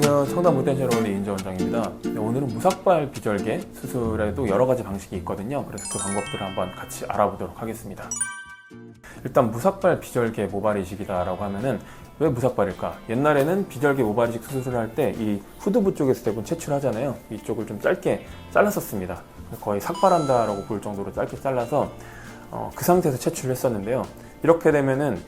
안녕하세요. 청담 모텐셜 원의 이인재 원장입니다. 네, 오늘은 무삭발 비절개 수술에도 여러 가지 방식이 있거든요. 그래서 그 방법들을 한번 같이 알아보도록 하겠습니다. 일단 무삭발 비절개 모발 이식이다라고 하면은 왜 무삭발일까? 옛날에는 비절개 모발 이식 수술을 할 때 이 후두부 쪽에서 대부분 채출하잖아요. 이쪽을 좀 짧게 잘랐었습니다. 거의 삭발한다라고 볼 정도로 짧게 잘라서 어, 그 상태에서 채출을 했었는데요. 이렇게 되면은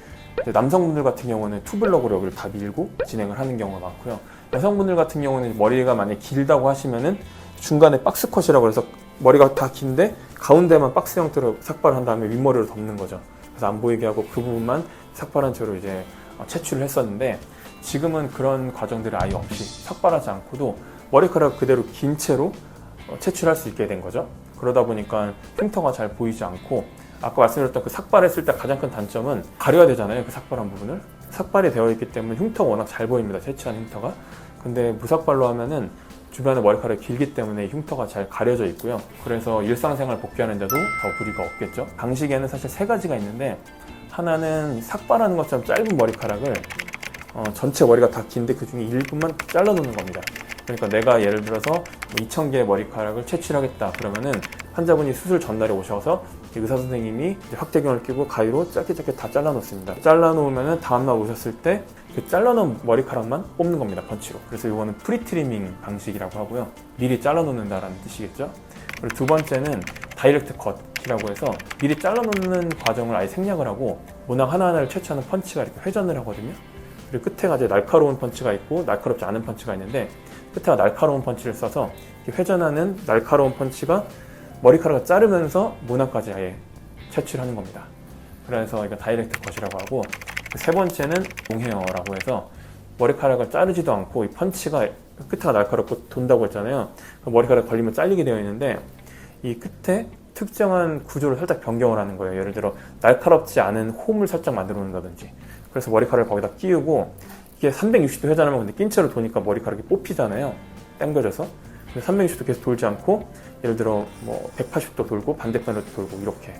남성분들 같은 경우는 투블럭으로 다 밀고 진행을 하는 경우가 많고요. 여성분들 같은 경우는 머리가 만약 길다고 하시면은 중간에 박스컷이라고 해서 머리가 다 긴데 가운데만 박스 형태로 삭발을 한 다음에 윗머리로 덮는 거죠. 그래서 안 보이게 하고 그 부분만 삭발한 채로 이제 어, 채출을 했었는데 지금은 그런 과정들이 아예 없이 삭발하지 않고도 머리카락 그대로 긴 채로 어, 채출할 수 있게 된 거죠. 그러다 보니까 흉터가 잘 보이지 않고 아까 말씀드렸던 그 삭발했을 때 가장 큰 단점은 가려야 되잖아요. 그 삭발한 부분을. 삭발이 되어 있기 때문에 흉터가 워낙 잘 보입니다. 채취한 흉터가. 근데 무삭발로 하면은 주변에 머리카락이 길기 때문에 흉터가 잘 가려져 있고요. 그래서 일상생활 복귀하는데도 더 무리가 없겠죠. 방식에는 사실 세 가지가 있는데 하나는 삭발하는 것처럼 짧은 머리카락을 어, 전체 머리가 다 긴데 그 중에 일부만 잘라놓는 겁니다. 그러니까 내가 예를 들어서 2,000개의 머리카락을 채취하겠다 그러면은 환자분이 수술 전날에 오셔서 의사 선생님이 확대경을 끼고 가위로 짧게 짧게 다 잘라놓습니다. 잘라놓으면은 다음날 오셨을 때 그 잘라놓은 머리카락만 뽑는 겁니다. 펀치로. 그래서 이거는 프리트리밍 방식이라고 하고요. 미리 잘라놓는다라는 뜻이겠죠. 그리고 두 번째는 다이렉트 컷이라고 해서 미리 잘라놓는 과정을 아예 생략을 하고 모낭 하나하나를 채취하는 펀치가 이렇게 회전을 하거든요. 그리고 끝에가 이제 날카로운 펀치가 있고 날카롭지 않은 펀치가 있는데 끝에가 날카로운 펀치를 써서 회전하는 날카로운 펀치가 머리카락을 자르면서 모낭까지 아예 채취를 하는 겁니다. 그래서 이거 다이렉트 컷이라고 하고 세 번째는 롱헤어라고 해서 머리카락을 자르지도 않고 이 펀치가 끝에가 날카롭고 돈다고 했잖아요. 그 머리카락 걸리면 잘리게 되어 있는데 이 끝에 특정한 구조를 살짝 변경을 하는 거예요. 예를 들어 날카롭지 않은 홈을 살짝 만들어 놓는다든지. 그래서 머리카락을 거기다 끼우고 이게 360도 회전하면 근데 낀 채로 도니까 머리카락이 뽑히잖아요. 당겨져서. 근데 360도 계속 돌지 않고 예를 들어 뭐 180도 돌고 반대편으로 돌고 이렇게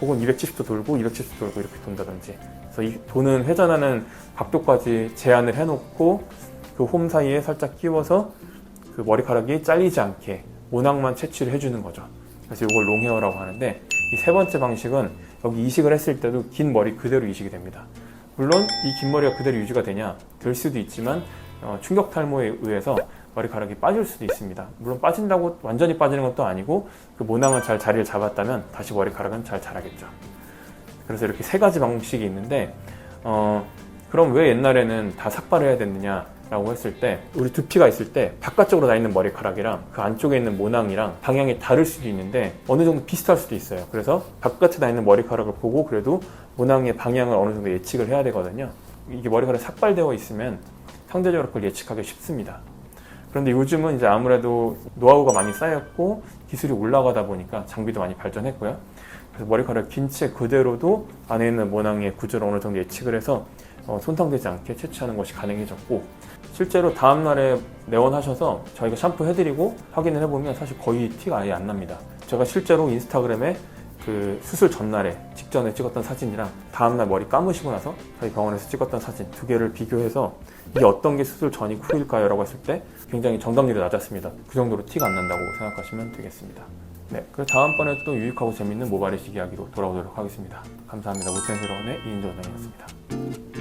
혹은 270도 돌고 270도 돌고 이렇게 돈다든지 그래서 이 도는 회전하는 각도까지 제한을 해놓고 그 홈 사이에 살짝 끼워서 그 머리카락이 잘리지 않게 모낭만 채취를 해주는 거죠. 그래서 이걸 롱헤어라고 하는데 이 세 번째 방식은 여기 이식을 했을 때도 긴 머리 그대로 이식이 됩니다. 물론 이 긴 머리가 그대로 유지가 되냐 될 수도 있지만 어, 충격 탈모에 의해서 머리카락이 빠질 수도 있습니다. 물론 빠진다고 완전히 빠지는 것도 아니고 그 모낭은 잘 자리를 잡았다면 다시 머리카락은 잘 자라겠죠. 그래서 이렇게 세 가지 방식이 있는데 어, 그럼 왜 옛날에는 다 삭발을 해야 됐느냐라고 했을 때 우리 두피가 있을 때 바깥쪽으로 나 있는 머리카락이랑 그 안쪽에 있는 모낭이랑 방향이 다를 수도 있는데 어느 정도 비슷할 수도 있어요. 그래서 바깥에 나 있는 머리카락을 보고 그래도 모낭의 방향을 어느 정도 예측을 해야 되거든요. 이게 머리카락이 삭발되어 있으면 상대적으로 그걸 예측하기 쉽습니다. 그런데 요즘은 이제 아무래도 노하우가 많이 쌓였고 기술이 올라가다 보니까 장비도 많이 발전했고요. 그래서 머리카락 긴 채 그대로도 안에 있는 모낭의 구조를 어느 정도 예측을 해서 어, 손상되지 않게 채취하는 것이 가능해졌고 실제로 다음날에 내원하셔서 저희가 샴푸 해드리고 확인을 해보면 사실 거의 티가 아예 안 납니다. 제가 실제로 인스타그램에 그 수술 전날에 직전에 찍었던 사진이랑 다음날 머리 감으시고 나서 저희 병원에서 찍었던 사진 두 개를 비교해서 이게 어떤 게 수술 전이고 후일까요? 라고 했을 때 굉장히 정답률이 낮았습니다. 그 정도로 티가 안 난다고 생각하시면 되겠습니다. 네, 그럼 다음번에 또 유익하고 재밌는 모발이식 이야기로 돌아오도록 하겠습니다. 감사합니다. 모텐스러운의 이인조 원장이었습니다.